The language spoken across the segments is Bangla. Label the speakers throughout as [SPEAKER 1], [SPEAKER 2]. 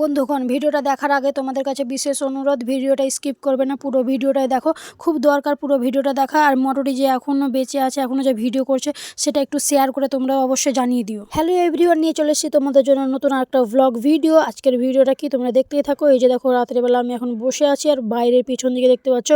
[SPEAKER 1] বন্ধুগণ, ভিডিওটা দেখার আগে তোমাদের কাছে বিশেষ অনুরোধ, ভিডিওটা স্কিপ করবে না, পুরো ভিডিওটাই দেখো। খুব দরকার পুরো ভিডিওটা দেখা আর মোটরটি যে এখনও বেঁচে আছে এখনও যে ভিডিও করছে, সেটা একটু শেয়ার করে তোমরা অবশ্যই জানিয়ে দিও। হ্যালো এভরিওয়ান নিয়ে চলে এসেছি তোমাদের জন্য নতুন একটা ভ্লগ ভিডিও আজকের ভিডিওটা কি তোমরা দেখতেই থাকো? এই যে দেখো রাত্রেবেলা আমি এখন বসে আছি আর বাইরের পিছন দিকে দেখতে পাচ্ছ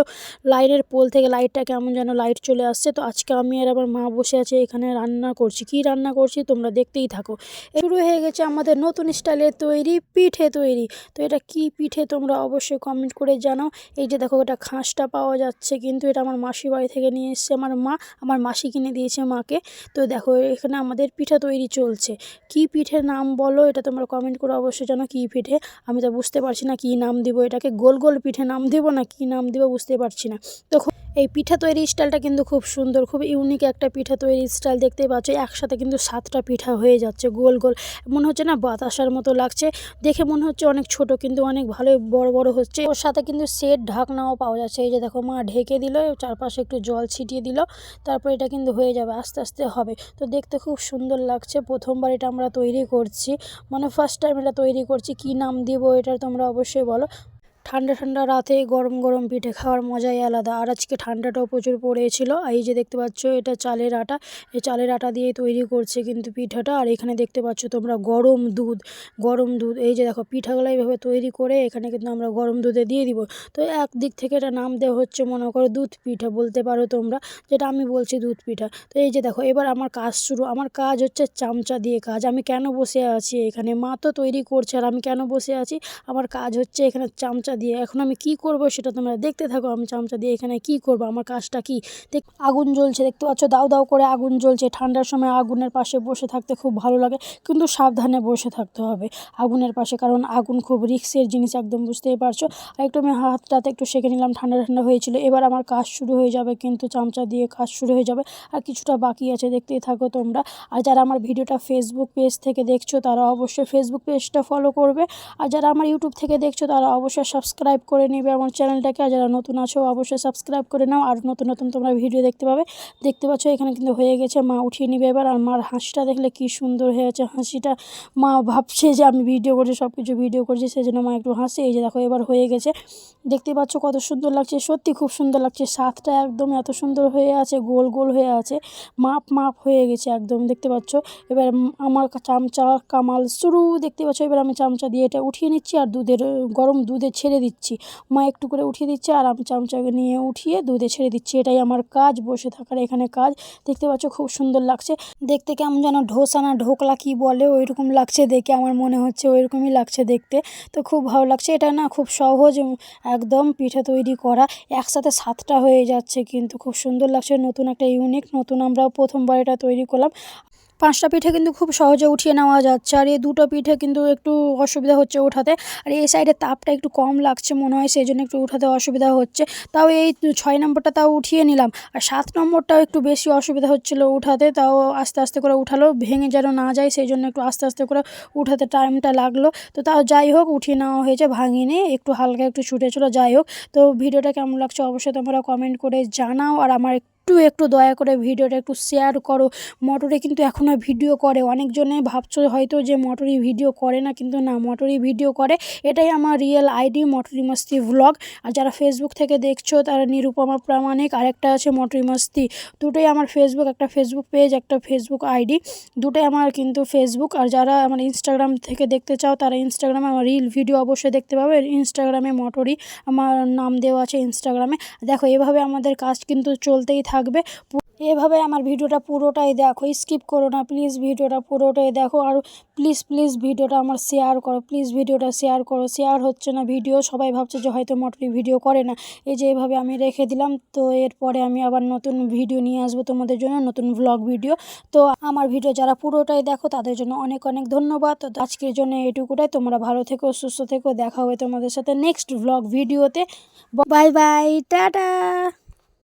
[SPEAKER 1] লাইনের পোল থেকে লাইটটা কেমন যেন লাইট চলে আসছে। তো আজকে আমি আর আমার মা বসে আছে, এখানে রান্না করছি। কি রান্না করছি তোমরা দেখতেই থাকো। শুরু হয়ে গেছে আমাদের নতুন স্টাইলের তৈরি পিঠে তৈরি। তো এটা কি পিঠে তোমরা অবশ্যই কমেন্ট করে জানাও। এই যে দেখো, এটা খাঁসটা পাওয়া যাচ্ছে কিন্তু এটা আমার মাসি বাড়ি থেকে নিয়ে এসছে আমার মা। আমার মাসি কিনে দিয়েছে মাকে। তো দেখো, এখানে আমাদের পিঠা তৈরি চলছে। কি পিঠের নাম বলো? এটা তোমরা কমেন্ট করে অবশ্যই জানো কি পিঠে। আমি তো বুঝতে পারছি না কি নাম দিব এটাকে। গোল গোল পিঠে নাম দেবো না কি নাম দেবো বুঝতে পারছি না। তো এই পিঠা তৈরি স্টাইলটা কিন্তু খুব সুন্দর, খুব ইউনিক একটা পিঠা তৈরি স্টাইল দেখতেই পাচ্ছ। একসাথে কিন্তু সাতটা পিঠা হয়ে যাচ্ছে, গোল গোল। মনে হচ্ছে না বাতাসার মতো লাগছে। দেখে মনে হচ্ছে অনেক ছোট, কিন্তু অনেক ভালোই বড় বড় হচ্ছে। ওর সাথে কিন্তু সেট ঢাকনাও পাওয়া যাচ্ছে। এই যে দেখো, মা ঢেকে দিল, চারপাশে একটু জল ছিটিয়ে দিল, তারপর এটা কিন্তু হয়ে যাবে, আস্তে আস্তে হবে। তো দেখতে খুব সুন্দর লাগছে। প্রথমবার এটা আমরা তৈরি করছি। মানে ফার্স্ট টাইম এটা তৈরি করছি। কি নাম দিব এটা তোমরা অবশ্যই বলো। ঠান্ডা ঠান্ডা রাতে গরম গরম পিঠে খাওয়ার মজাই আলাদা। আর আজকে ঠান্ডাটাও প্রচুর পড়েছিল। এই যে দেখতে পাচ্ছ, এটা চালের আটা। এই চালের আটা দিয়ে তৈরি করছে কিন্তু পিঠাটা। আর এখানে দেখতে পাচ্ছ তোমরা গরম দুধ গরম দুধ। এই যে দেখো, পিঠাগুলো এইভাবে তৈরি করে এখানে কিন্তু আমরা গরম দুধে দিয়ে দিব। তো এক দিক থেকে এটা নাম দেওয়া হচ্ছে মনে করো দুধ পিঠা বলতে পারো তোমরা, যেটা আমি বলছি দুধ পিঠা। তো এই যে দেখো, এবার আমার কাজ শুরু। আমার কাজ হচ্ছে চামচা দিয়ে কাজ। আমি কেন বসে আছি এখানে? মা তো তৈরি করছে আর আমি কেন বসে আছি? আমার কাজ হচ্ছে এখানে চামচা দিয়ে এখন আমি কি করব সেটা তোমরা দেখতে থাকো। আমি চামচা দিয়ে এখানে কি করব? আমার কাজটা কি? দেখ, আগুন জ্বলছে, দেখতে পাচ্ছ? দাউ দাউ করে আগুন জ্বলছে। ঠান্ডার সময় আগুনের পাশে বসে থাকতে খুব ভালো লাগে, কিন্তু সাবধানে বসে থাকতে হবে আগুনের পাশে, কারণ আগুন খুব রিক্সের জিনিস, একদম বুঝতেই পারছ? আর একটু আমি হাতটাতে একটু সেঁকে নিলাম, ঠান্ডা ঠান্ডা হয়েছিল। এবার আমার কাজ শুরু হয়ে যাবে, কিন্তু চামচা দিয়ে কাজ শুরু হয়ে যাবে। আর কিছুটা বাকি আছে, দেখতেই থাকো তোমরা। আর যারা আমার ভিডিওটা ফেসবুক পেজ থেকে দেখছ, তারা অবশ্যই ফেসবুক পেজটা ফলো করবে। আর যারা আমার ইউটিউব থেকে দেখছ, তারা অবশ্যই সাবস্ক্রাইব করে নেবে আমার চ্যানেলটাকে, আর যারা নতুন আছো অবশ্যই সাবস্ক্রাইব করে নাও। আর নতুন নতুন তোমরা ভিডিও দেখতে পাবে। দেখতে পাচ্ছ, এখানে কিন্তু হয়ে গেছে মা উঠিয়ে নিবে এবার, আর মার হাসিটা দেখলে কি সুন্দর হয়ে হয়েছে হাসিটা মা ভাবছে যে আমি ভিডিও করছি সব কিছু ভিডিও করছি সেই জন্য মা একটু হাসে। এই যে দেখো, এবার হয়ে গেছে। দেখতে পাচ্ছ কত সুন্দর লাগছে, সত্যি খুব সুন্দর লাগছে। সাতটা একদম এত সুন্দর হয়ে আছে, গোল গোল হয়ে আছে। মাপ মাপ হয়ে গেছে একদম, দেখতে পাচ্ছ। এবার আমার চামচা কামাল শুরু, দেখতে পাচ্ছ। এবার আমি চামচা দিয়ে এটা উঠিয়ে নিচ্ছি, আর দুধের, গরম দুধে ছেড়ে দিচ্ছি। মা একটু করে উঠিয়ে দিচ্ছে আর আমি চামচাকে নিয়ে উঠিয়ে দুধে ছেড়ে দিচ্ছি। এটাই আমার কাজ, বসে থাকার এখানে কাজ। দেখতে পাচ্ছ খুব সুন্দর লাগছে। দেখতে কেমন যেন ঢোসা না ঢোকলা কি বলে ওই রকম লাগছে দেখে। আমার মনে হচ্ছে ওই রকমই লাগছে দেখতে। তো খুব ভালো লাগছে। এটা না খুব সহজ একদম পিঠে তৈরি করা। একসাথে সাতটা হয়ে যাচ্ছে কিন্তু খুব সুন্দর লাগছে। নতুন একটা ইউনিক, নতুন আমরা প্রথমবার এটা তৈরি করলাম। পাঁচটা পিঠে কিন্তু খুব সহজে উঠিয়ে নেওয়া যাচ্ছে। আর এই দুটো পিঠে কিন্তু একটু অসুবিধা হচ্ছে ওঠাতে আর এই সাইডে তাপটা একটু কম লাগছে মনে হয়, সেই জন্য একটু উঠাতে অসুবিধা হচ্ছে। তাও এই ছয় নম্বরটা তাও উঠিয়ে নিলাম। আর সাত নম্বরটাও একটু বেশি অসুবিধা হচ্ছিল উঠাতে, তাও আস্তে আস্তে করে উঠালো, ভেঙে যেন না যায়, সেই জন্য একটু আস্তে আস্তে করে উঠাতে টাইমটা লাগল। তো তাও যাই হোক, উঠিয়ে নেওয়া হয়েছে, ভাঙিনি, একটু হালকা একটু ছুটে ছিল যাই হোক। তো ভিডিওটা কেমন লাগছে অবশ্যই তোমরা কমেন্ট করে জানাও। আর আমার একটু একটু দয়া করে ভিডিওটা একটু শেয়ার করো। মটরে কিন্তু এখনও ভিডিও করে। অনেকজনে ভাবছ হয়তো যে মটরি ভিডিও করে না, কিন্তু না মটরি ভিডিও করে। এটাই আমার রিয়েল আইডি মটরি মস্তি ভ্লগ আর যারা ফেসবুক থেকে দেখছ, তারা নিরুপমা প্রামাণিক। আর একটা আছে মটরি মস্তি দুটোই আমার ফেসবুক একটা ফেসবুক পেজ একটা ফেসবুক আইডি দুটোই আমার কিন্তু ফেসবুক আর যারা আমার ইনস্টাগ্রাম থেকে দেখতে চাও, তারা ইনস্টাগ্রামে আমার রিল ভিডিও অবশ্যই দেখতে পাবে। ইনস্টাগ্রামে মটরি আমার নাম দেওয়া আছে ইনস্টাগ্রামে দেখো, এভাবে আমাদের কাজ কিন্তু চলতেই থাকবে। এভাবে আমার ভিডিওটা পুরোটাই দেখো স্কিপ করো না প্লিজ ভিডিওটা পুরোটাই দেখো। আর প্লিজ প্লিজ ভিডিওটা আমার শেয়ার করো প্লিজ ভিডিওটা শেয়ার করো। শেয়ার হচ্ছে না ভিডিও, সবাই ভাবছে যে হয়তো মটরি ভিডিও করে না। এই যে এভাবে আমি রেখে দিলাম, তো এরপরে আমি আবার নতুন ভিডিও নিয়ে আসব তোমাদের জন্য, নতুন ভ্লগ ভিডিও তো আমার ভিডিও যারা পুরোটাই দেখো, তাদের জন্য অনেক অনেক ধন্যবাদ। তো আজকের জন্য এটুকুটাই তোমরা ভালো থেকো, সুস্থ থেকো, দেখা হবে তোমাদের সাথে নেক্সট ভ্লগ ভিডিওতে বাই বাই টাটা!